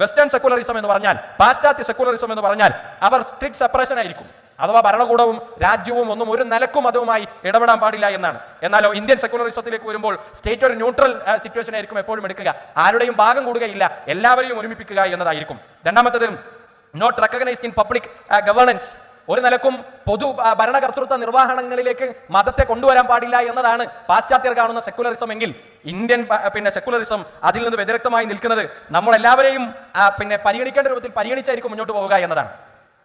Western secularism എന്ന് പറഞ്ഞാൽ പാശ്ചാത്യ സെക്കുലറിസം എന്ന് പറഞ്ഞാൽ അവർ സ്ട്രിക്ട് സെപ്പറേഷൻ ആയിരിക്കും. അഥവാ ഭരണകൂടവും രാജ്യവും ഒന്നും ഒരു നിലക്കും അതുമായി ഇടപെടാൻ പാടില്ല എന്നാണ്. എന്നാലോ ഇന്ത്യൻ സെക്കുലറിസത്തിലേക്ക് വരുമ്പോൾ സ്റ്റേറ്റ് ഒരു ന്യൂട്രൽ സിറ്റുവേഷൻ ആയിരിക്കും എപ്പോഴും എടുക്കുക. ആരുടെയും ഭാഗം കൂടുകയില്ല. എല്ലാവരെയും ഒരുമിപ്പിക്കുക എന്നതായിരിക്കും. രണ്ടാമത്തത് not recognised in public governance ഒരു നിലക്കും പൊതു ഭരണകർത്തൃത്വ നിർവഹണങ്ങളിലേക്ക് മതത്തെ കൊണ്ടുവരാൻ പാടില്ല എന്നതാണ് പാശ്ചാത്യർ കാണുന്ന സെക്കുലറിസം എങ്കിൽ ഇന്ത്യൻ പിന്നെ സെക്കുലറിസം അതിൽ നിന്ന് വ്യതിരക്തമായി നിൽക്കുന്നത് നമ്മളെല്ലാവരെയും പിന്നെ പരിഗണിക്കേണ്ട രൂപത്തിൽ പരിഗണിച്ചായിരിക്കും മുന്നോട്ട് പോവുക എന്നതാണ്.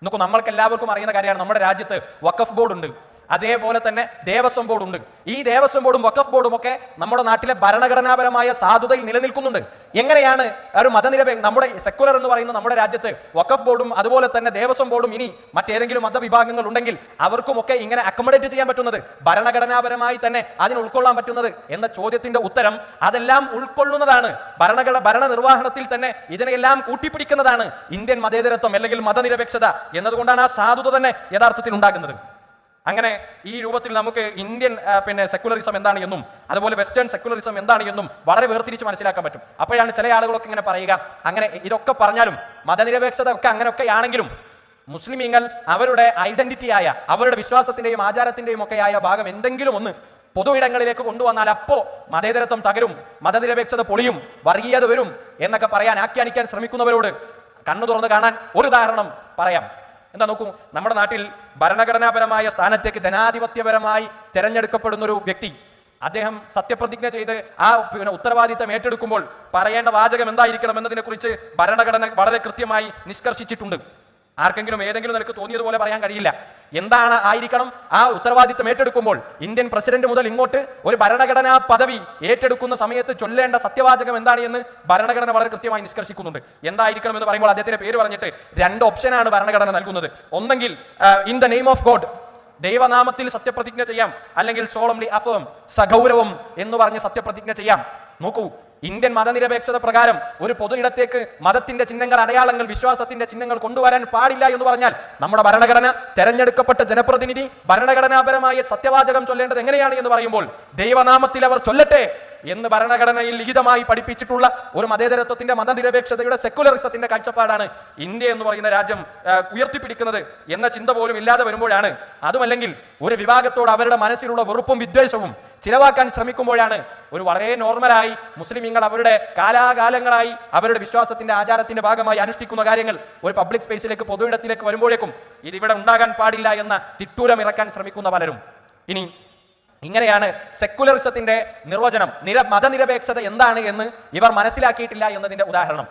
നോക്കൂ നമ്മൾക്ക് എല്ലാവർക്കും അറിയുന്ന കാര്യമാണ് നമ്മുടെ രാജ്യത്ത് വഖഫ് ബോർഡ് ഉണ്ട് അതേപോലെ തന്നെ ദേവസ്വം ബോർഡുണ്ട്. ഈ ദേവസ്വം ബോർഡും വഖഫ് ബോർഡും ഒക്കെ നമ്മുടെ നാട്ടിലെ ഭരണഘടനാപരമായ സാധുതയിൽ നിലനിൽക്കുന്നുണ്ട്. എങ്ങനെയാണ് ഒരു മതനിരപേ നമ്മുടെ സെക്കുലർ എന്ന് പറയുന്ന നമ്മുടെ രാജ്യത്ത് വഖഫ് ബോർഡും അതുപോലെ തന്നെ ദേവസ്വം ബോർഡും ഇനി മറ്റേതെങ്കിലും മതവിഭാഗങ്ങൾ ഉണ്ടെങ്കിൽ അവർക്കുമൊക്കെ ഇങ്ങനെ അക്കോമഡേറ്റ് ചെയ്യാൻ പറ്റുന്നത് ഭരണഘടനാപരമായി തന്നെ അതിന് ഉൾക്കൊള്ളാൻ പറ്റുന്നത് എന്ന ചോദ്യത്തിന്റെ ഉത്തരം അതെല്ലാം ഉൾക്കൊള്ളുന്നതാണ്. ഭരണഘടന ഭരണ നിർവഹണത്തിൽ തന്നെ ഇതിനെല്ലാം കൂട്ടിപ്പിടിക്കുന്നതാണ് ഇന്ത്യൻ മതേതരത്വം അല്ലെങ്കിൽ മതനിരപേക്ഷത എന്നതുകൊണ്ടാണ് ആ സാധുത തന്നെ യഥാർത്ഥത്തിൽ ഉണ്ടാകുന്നത്. അങ്ങനെ ഈ രൂപത്തിൽ നമുക്ക് ഇന്ത്യൻ പിന്നെ സെക്കുലറിസം എന്താണ് എന്നും അതുപോലെ വെസ്റ്റേൺ സെക്കുലറിസം എന്താണ് എന്നും വളരെ വേർതിരിച്ച് മനസ്സിലാക്കാൻ പറ്റും. അപ്പോഴാണ് ചില ആളുകളൊക്കെ ഇങ്ങനെ പറയുക. അങ്ങനെ ഇതൊക്കെ പറഞ്ഞാലും മതനിരപേക്ഷത ഒക്കെ അങ്ങനെയൊക്കെ ആണെങ്കിലും മുസ്ലിമീങ്ങൾ അവരുടെ ഐഡന്റിറ്റിയായ അവരുടെ വിശ്വാസത്തിന്റെയും ആചാരത്തിന്റെയും ഒക്കെ ആയ ഭാഗം എന്തെങ്കിലും ഒന്ന് പൊതു ഇടങ്ങളിലേക്ക് കൊണ്ടുവന്നാൽ അപ്പോ മതേതരത്വം തകരും മതനിരപേക്ഷത പൊളിയും വർഗീയത വരും എന്നൊക്കെ പറയാൻ ആഖ്യാനിക്കാൻ ശ്രമിക്കുന്നവരോട് കണ്ണു തുറന്ന് കാണാൻ ഒരു ഉദാഹരണം പറയാം. എന്താ നോക്കൂ നമ്മുടെ നാട്ടിൽ ഭരണഘടനാപരമായ സ്ഥാനത്തേക്ക് ജനാധിപത്യപരമായി തിരഞ്ഞെടുക്കപ്പെടുന്ന ഒരു വ്യക്തി അദ്ദേഹം സത്യപ്രതിജ്ഞ ചെയ്ത് ആ പിന്നെ ഉത്തരവാദിത്തം ഏറ്റെടുക്കുമ്പോൾ പറയേണ്ട വാചകം എന്തായിരിക്കണം എന്നതിനെക്കുറിച്ച് ഭരണഘടന വളരെ കൃത്യമായി നിഷ്കർഷിച്ചിട്ടുണ്ട്. ആർക്കെങ്കിലും ഏതെങ്കിലും നിനക്ക് തോന്നിയതുപോലെ പറയാൻ കഴിയില്ല. എന്താണ് ആയിരിക്കണം? ആ ഉത്തരവാദിത്തം ഏറ്റെടുക്കുമ്പോൾ ഇന്ത്യൻ പ്രസിഡന്റ് മുതൽ ഇങ്ങോട്ട് ഒരു ഭരണഘടനാ പദവി ഏറ്റെടുക്കുന്ന സമയത്ത് ചൊല്ലേണ്ട സത്യവാചകം എന്താണ് എന്ന് ഭരണഘടന വളരെ കൃത്യമായി നിഷ്കർഷിക്കുന്നുണ്ട്. എന്തായിരിക്കണം എന്ന് പറയുമ്പോൾ അദ്ദേഹത്തിന്റെ പേര് പറഞ്ഞിട്ട് രണ്ട് ഓപ്ഷനാണ് ഭരണഘടന നൽകുന്നത്. ഒന്നെങ്കിൽ in the name of God ദൈവനാമത്തിൽ സത്യപ്രതിജ്ഞ ചെയ്യാം. അല്ലെങ്കിൽ സോളംലി അഫേം സഗൗരവം എന്ന് പറഞ്ഞ് സത്യപ്രതിജ്ഞ ചെയ്യാം. നോക്കൂ ഇന്ത്യൻ മതനിരപേക്ഷത പ്രകാരം ഒരു പൊതു ഇടത്തേക്ക് മതത്തിന്റെ ചിഹ്നങ്ങൾ അടയാളങ്ങൾ വിശ്വാസത്തിന്റെ ചിഹ്നങ്ങൾ കൊണ്ടുവരാൻ പാടില്ല എന്ന് പറഞ്ഞാൽ നമ്മുടെ ഭരണഘടന തെരഞ്ഞെടുക്കപ്പെട്ട ജനപ്രതിനിധി ഭരണഘടനാപരമായ സത്യവാചകം ചൊല്ലേണ്ടത് എങ്ങനെയാണ് എന്ന് പറയുമ്പോൾ ദൈവനാമത്തിൽ അവർ ചൊല്ലട്ടെ എന്ന് ഭരണഘടനയിൽ ലിഖിതമായി പഠിപ്പിച്ചിട്ടുള്ള ഒരു മതേതരത്വത്തിന്റെ മതനിരപേക്ഷതയുടെ സെക്കുലറിസത്തിന്റെ കാഴ്ചപ്പാടാണ് ഇന്ത്യ എന്ന് പറയുന്ന രാജ്യം ഉയർത്തിപ്പിടിക്കുന്നത് എന്ന ചിന്ത പോലും ഇല്ലാതെ വരുമ്പോഴാണ്. അതുമല്ലെങ്കിൽ ഒരു വിഭാഗത്തോട് അവരുടെ മനസ്സിലുള്ള വെറുപ്പും വിദ്വേഷവും ചിലവാക്കാൻ ശ്രമിക്കുമ്പോഴാണ് ഒരു വളരെ നോർമലായി മുസ്ലിമീങ്ങൾ അവരുടെ കാലാകാലങ്ങളായി അവരുടെ വിശ്വാസത്തിന്റെ ആചാരത്തിന്റെ ഭാഗമായി അനുഷ്ഠിക്കുന്ന കാര്യങ്ങൾ ഒരു പബ്ലിക് സ്പേസിലേക്ക് പൊതുയിടത്തിലേക്ക് വരുമ്പോഴേക്കും ഇതിവിടെ ഉണ്ടാകാൻ പാടില്ല എന്ന തിട്ടൂരം ഇറക്കാൻ ശ്രമിക്കുന്ന പലരും. ഇനി ഇങ്ങനെയാണ് സെക്കുലറിസത്തിന്റെ നിർവചനം നിര മതനിരപേക്ഷത എന്താണ് എന്ന് ഇവർ മനസ്സിലാക്കിയിട്ടില്ല എന്നതിന്റെ ഉദാഹരണം.